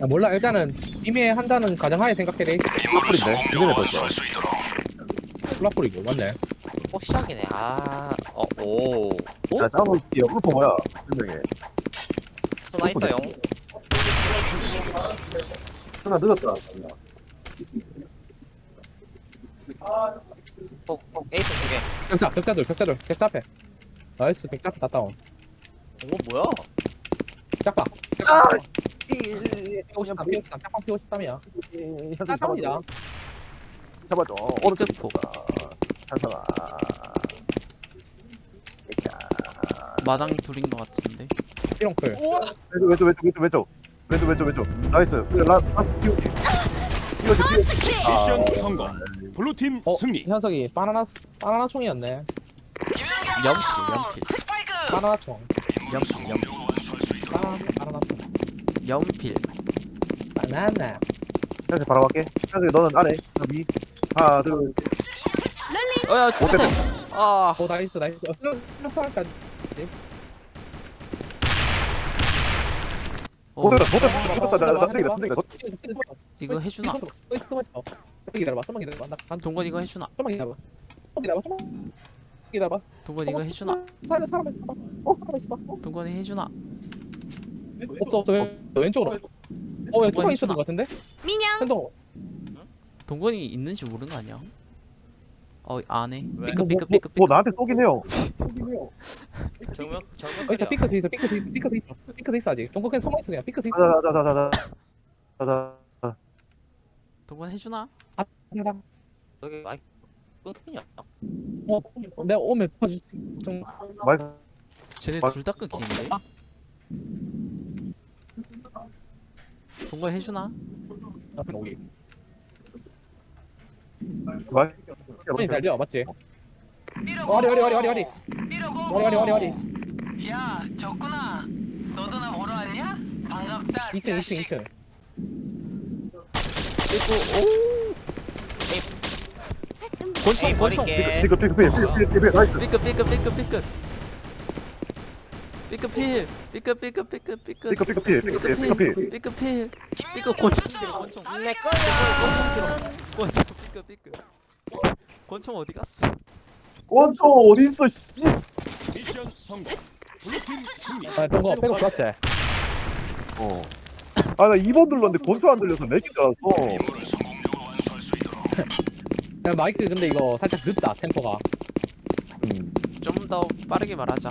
야, 몰라. 일단은 이미 한다는 가장 하에 생각해래 플인데 이전에 벌써 플라폴이고 맞네. 어 시작이네. 아어오자 다음은 뒤에 울프 뭐야? 분명해 소나 있어요 하나 늦었다. 어, 어 에이프 두개. 격자 격자들 격자들 격자 앞에. 나이스 격자 앞에 다 다운. 오 뭐야? 짝봐 아! P53, P53, P53이야. 따다운이다. 잡아줘. 어, 마당 둘인 것 같은데. 이렇게. 왼쪽 왼쪽 왼쪽 왼쪽 왼쪽 왼쪽 왼쪽 왼쪽. 나이스. 라라뛰어 뛰어. 미션 아. 성공. 블루팀 어, 승리. 현석이 바나나 바나나 총이었네. 염치, 염치. 바나나 총. 염치, 염치. 연필. 바나나. 흰색 바로 갈게. 흰색 너는 아래. 위. 하나 둘 어야 어때? 초스텍 아 오 나이스 나이스. 까 어, 보여라 보여라 보여라 보여라 나 쓰레기다 이거 해주나? 동건 이거 해주나? 동건 이거 해주나? 동건이 해주나? 없어 없어. 어. 왼쪽으로 어야 누가 있었던 것 같은데? 민영. 핸드폰. 동건이 있는지 모르는 거 아니야? 어 안에. 삐끗 뭐, 삐끗 뭐, 삐끗 뭐, 삐끗. 나한테 쏘긴 해요. 정면 정면 어 삐끗 있어 삐끗 있어 삐끗 있어. 삐끗 있어 아직. 동거 그냥 숨어있어 그냥. 삐끗 있어. 자자자자자. 자자. 동건 해주나? 아, 저기 마이 끊기냐? 어, 내가 오면 퍼줄 수 있어. 마이 쟤네 둘 다 끊기는데? 아. 동거 해주나? 여기. 와. 형님 달려 맞지? 어리 어리 어리 어리 어리 어리 어리 어리 어리 야, 적구나. 너도 나 보러 왔냐? 반갑다. 2층 2층 2층. 권총 권총. 삐끗 삐끗 삐끗 삐끗 삐끗 나이스. 삐끗 삐끗 삐끗 삐끗. 삐끗 필 삐끗 삐끗 삐끗 삐끗 삐끗 삐끗 필 삐끗 필 삐끗 필 삐끗 필 삐끗 음, 권총이래 권총 내 거야. 권총 삐끗 삐끗 권총 어디 갔어? 원초 어디 있어? 씨. 미션 성공. 블루팀 승리. 아, 동거 백업 좋았지. 어. 아, 나 2번 눌렀는데 권초 안 들려서 맥인 줄 알았어. 야, 마이크 근데 이거 살짝 늦다 템포가. 음. 좀 더 빠르게 말하자.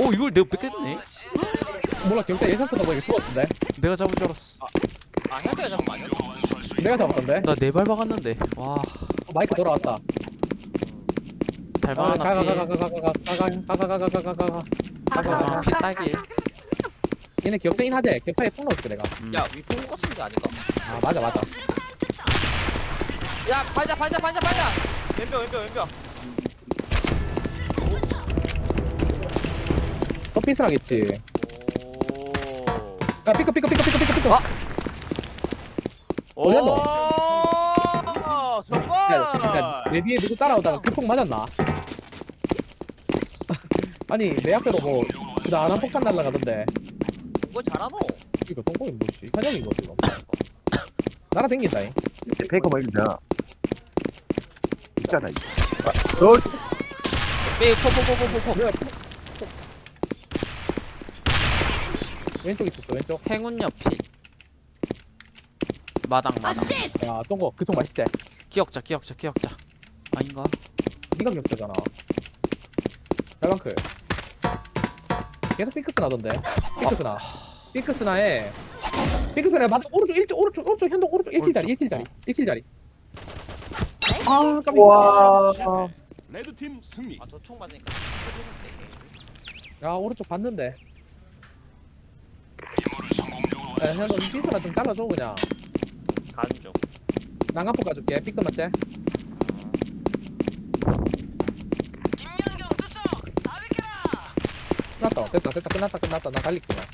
오 이걸 내가 뺏겼네 몰라 결제 예산 쓰다 보니까 수가 없던데 내가 잡은 줄 알았어 아 현대가 잡은 거 아니야? 내가 잡았던데 나 네 발 박았는데 와 어, 마이크 돌아왔다 달방 하나 가가가가가가가가가가가가가가가가가 피 따길 얘네 격대인 하재 격파에 폭 넣었어 내가 야 위풍 껐은 게 아닐까? 아 맞아 맞아 야 반자 반자 반자 반자 왼벽 왼벽 왼벽 서피스라겠지 오야 삐끗 삐끗 삐끗 오, 어디야, 너? 아, 정권! 야, 그러니까 내 뒤에 누구 따라오다가 그폭 맞았나? 아니 내 앞에도 뭐 그다음한 폭탄 날라가던데 뭐 잘하노? 이거 똥꼬이 뭐지? 현영인 거 지금 날아 댕긴다잉 페이커 말면 되나? 있잖아. 이거. 아, 너빼 포포포포포포 뭐야 왼쪽 있었어 왼쪽. 행운 옆이. 마당 마당. 어시스트. 야 똥꼬 그쪽 맛있지? 기억자 기억자 기억자. 아닌가? 니가 격자잖아. 달방클. 계속 핑크스 나던데. 핑크스 나. 핑크스 나에 핑크스 나에 맞아 오른쪽 1쪽 오른쪽 오른쪽 현동 오른쪽 1킬 자리 1킬 자리 1킬 자리. 아 깜짝이야. 와. 레드팀 승리. 아저 총 맞으니까. 야 오른쪽 봤는데 야, 현동 피스나 좀 잘라줘 그냥. 가는 중 난간포 가줄게. 삐끗 맞지? 김연경 투척 다 비켜라 끝났다. 됐다 됐다 끝났다 끝났다. 나 달릴게. 그냥.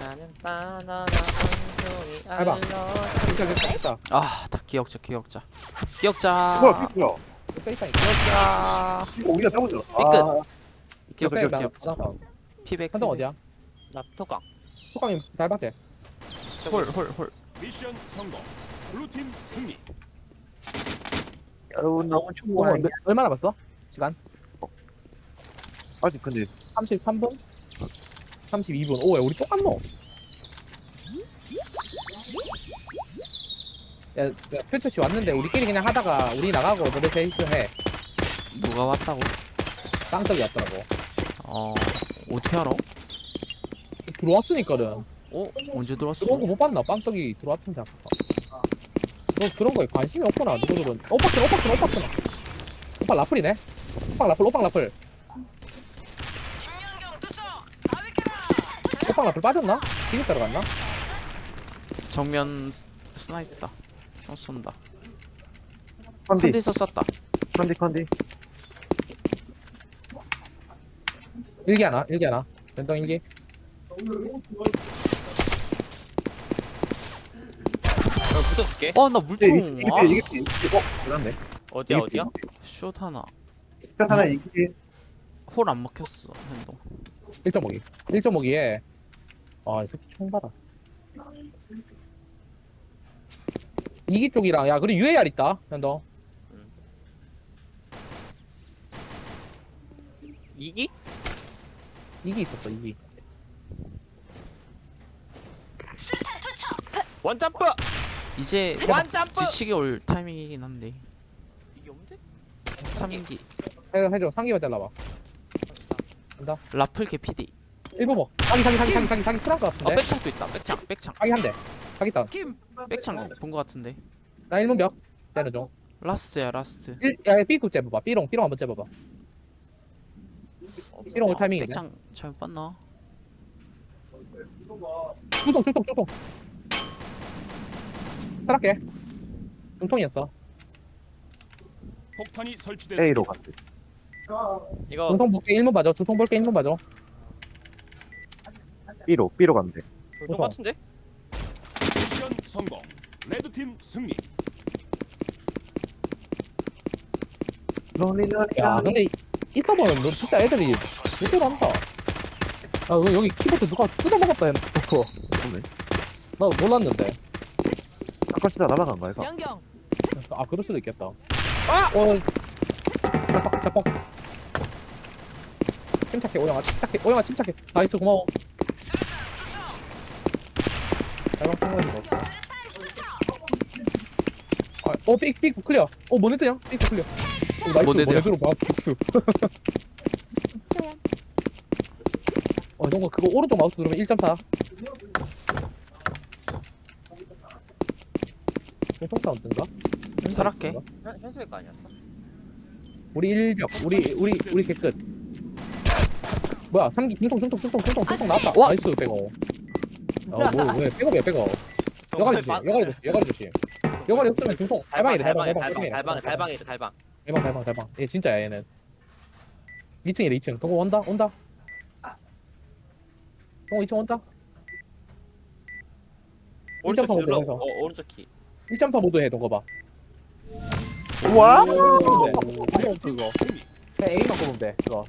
나는 바나나 한 송이 해봐. 알러 됐다 됐다 됐다. 아 다 기억자 기억자 기억자 뭐야 삐꾸야 됐다 있다니까. 기억자 이거 우리가 잡은 줄 아, 기억자 빼, 나- 기억자 나- 피백 현동 어디야? 나 토강 소강님 달 밭에. 홀홀 홀 미션 성공. 블루팀 승리. 여러분 너무 어, 충분해 몇- 얼마나 봤어? 시간? 아직 근데 33분? 32분. 오, 야, 우리 똑같노? 야, 야 필터씨 왔는데 우리끼리 그냥 하다가 우리 나가고 너네 셋이서 해. 누가 왔다고? 빵떡이 왔더라고. 어 어떻게 알아? 들어왔으니까는. 어 언제 들어왔어? 들어온 거 못 봤나? 빵떡이 들어왔던지 아까. 너 그런 거에 관심이 없구나, 누구 들은. 오빠큰, 오빠큰, 오빠큰. 오빠 라플이네? 오빠 라플, 오빠 라플. 오빠 라플 빠졌나? 지금 따라갔나? 정면 스- 스나이프다 총 쏜다 컨디 컨디서 쐈다 컨디 컨디 일기 하나, 일기 하나. 연동 일기. 어, 붙어줄게 어나 이게 물총 이게 아 이게 이게 이게 어 그렇네 어디야 어디야 숏 하나 하나 이게 홀안 먹혔어 현동 1.5기. 1.5기에. 아, 이 새끼 총 봐라. 이기 쪽이랑, 야, 그리고 UAR 있다, 현동. 이기 이기 있었어, 이기. 원점프 이제 원점프 뒤치기 올 타이밍이긴 한데 이게 없는데 3기 해, 해줘, 상기만 잘라봐. 라플 개피디 1부 먹. 사기, 사기, 사기, 사기, 사기, 사기, 쓰란 거어 같은데? 백창도 있다 백창 백창 사기 한 대. 사기 있다. 백창 본 거 같은데 나 1문 벽. 좀. 라스트야 라스트 1, 야, B급 재봐봐. B롱, B롱 한번 재봐봐. B롱 올 타이밍이네. 백창 잘못 봤나? 출동, 출동, 출동. 살았게. 중통이었어. 폭탄이 설치됐습니다. A로 갔대 이거 중통 볼게 1문 봐줘. 중통 볼게 1문 봐줘. B로 B로 가면 돼 좋은 거 같은데 미션 성공. 레드팀 승리. 롤리 롤리 야, 근데 이- 이 서버는 너 진짜 애들이 제대로 한다. 아, 그 여기 키보드 누가 뜯어먹었다. 그러네. 나 몰랐는데. 아까 진짜 날아간 거야 이거 연경 아, 그럴 수도 있겠다. 아! 어, 자뻑, 자뻑. 침착해, 오영아, 침착해. 오영아, 침착해. 나이스, 고마워. 잘 방송하는 거. 아, 어, 삑, 삑, 클리어. 어, 모네드냐? 삑, 클리어. 오, 나이스, 모네드야. 모네드로 막 복수. 어, 이런 거 그거 오른쪽 마우스 누르면 1.4. 교통 사운드인가? 살았게. 현- 현수의 거 아니었어? 우리 일벽 우리 우리 우리 개끝. 뭐야 삼기 중통 중통 중통 중통 중통 나왔다. 와! 나이스 백어 어뭐왜 백업이야 백업? 여가리 조심 여가리 조심 여가리 조심. 여가리 없으면 중통 달방 달방이래 달방에 달방 달방 달방에. 달방에 있어 달방. 달방 달방 달방. 얘 진짜야 얘는. 2층이래 2층. 동호 온다 온다. 동호 2층 온다. 오른쪽 키1.4 눌러. 어, 오른쪽 키 1.4 모드 해 동호 봐. 우와 그거 그냥 A만 꼽으면 돼 그거.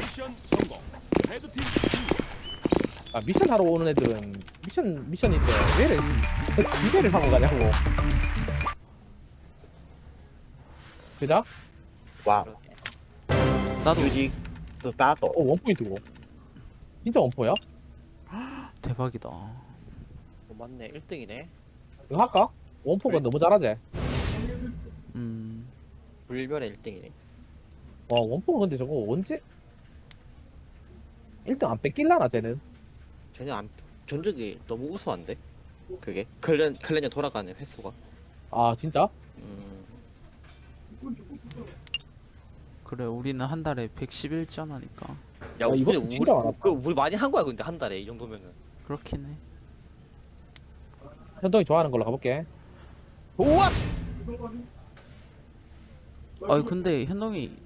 미션 성공. 레드팀 승리. 아 미션 하러 오는 애들은 미션 미션인데 왜 이래? 기대를 하고 가냐고. 그자? 와 나도. 어 원포인트고. 진짜 원포야? 대박이다. 어, 맞네. 1등이네. 이거 할까? 원포가 너무 잘하지? 음. 불변의 1등이네. 와 원포가 근데 저거 언제? 1등 안 뺏길라나 쟤는? 쟤는 안 전적이 너무 우수한데? 그게? 클랜 클랜이 돌아가는 횟수가. 아 진짜? 음 그래 우리는 한 달에 111전 하니까. 야 아, 우리 이거 우리 진짜 많았다. 그 우리 많이 한 거야 근데 한 달에 이 정도면은. 그렇긴 해. 현동이 좋아하는 걸로 가볼게. 우와 아니 근데 현동이